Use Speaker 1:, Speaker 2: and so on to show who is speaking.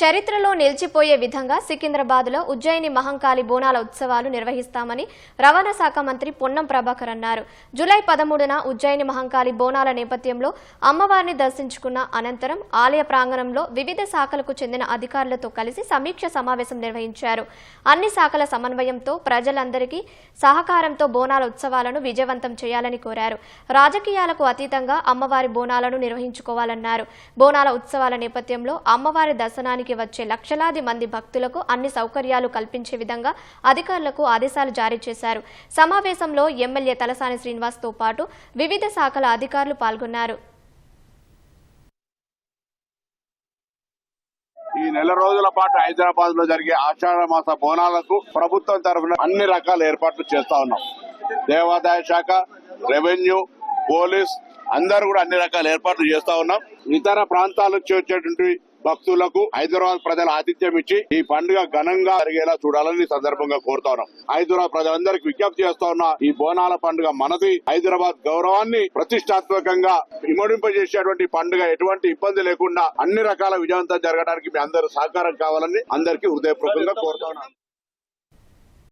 Speaker 1: చరిత్రలో నిలిచిపోయే విధంగా సికింద్రాబాద్లో ఉజ్జయిని మహంకాళి బోనాల ఉత్సవాలు నిర్వహిస్తామని రవాణా శాఖ మంత్రి పొన్నం ప్రభాకర్ అన్నారు. జూలై పదమూడున ఉజ్జయిని మహంకాళి బోనాల నేపథ్యంలో అమ్మవారిని దర్శించుకున్న అనంతరం ఆలయ ప్రాంగణంలో వివిధ శాఖలకు చెందిన అధికారులతో కలిసి సమీక్ష సమావేశం నిర్వహించారు. అన్ని శాఖల సమన్వయంతో ప్రజలందరికీ సహకారంతో బోనాల ఉత్సవాలను విజయవంతం చేయాలని కోరారు. రాజకీయాలకు అతీతంగా అమ్మవారి బోనాలను నిర్వహించుకోవాలన్నారు. బోనాల ఉత్సవాల నేపథ్యంలో అమ్మవారి దర్శనానికి వచ్చే లక్షలాది మంది భక్తులకు అన్ని సౌకర్యాలు కల్పించే విధంగా అధికారులకు ఆదేశాలు జారీ చేశారు. సమావేశంలో ఎమ్మెల్యే తలసాని శ్రీనివాస్తో పాటు వివిధ శాఖల అధికారులు పాల్గొన్నారు.
Speaker 2: ఈ నెల రోజుల పాటు హైదరాబాద్లో జరిగే ఆషాఢ మాస బోనాలకు ప్రభుత్వం తరఫున అన్ని రకాల ఏర్పాట్లు చేస్తా ఉన్నాం. దేవాదాయ శాఖ రెవెన్యూ పోలీస్ అందరూ కూడా అన్ని రకాల ఏర్పాట్లు చేస్తా ఉన్నాం. ఇతర ప్రాంతాల నుంచి వచ్చేటువంటి భక్తులకు హైదరాబాద్ ప్రజల ఆతిథ్యం ఇచ్చి ఈ పండుగ ఘనంగా జరిగేలా చూడాలని సందర్భంగా కోరుతా ఉన్నాం హైదరాబాద్ ప్రజలందరికీ విజ్ఞప్తి చేస్తా ఉన్నా ఈ బోనాల పండుగ మనది. హైదరాబాద్ గౌరవాన్ని ప్రతిష్టాత్మకంగా ఇమడింపజేసేటువంటి పండుగ ఎటువంటి ఇబ్బంది లేకుండా అన్ని రకాల విజయవంతం జరగడానికి మీ అందరూ సహకారం కావాలని అందరికీ హృదయపూర్వకంగా కోరుతా ఉన్నాను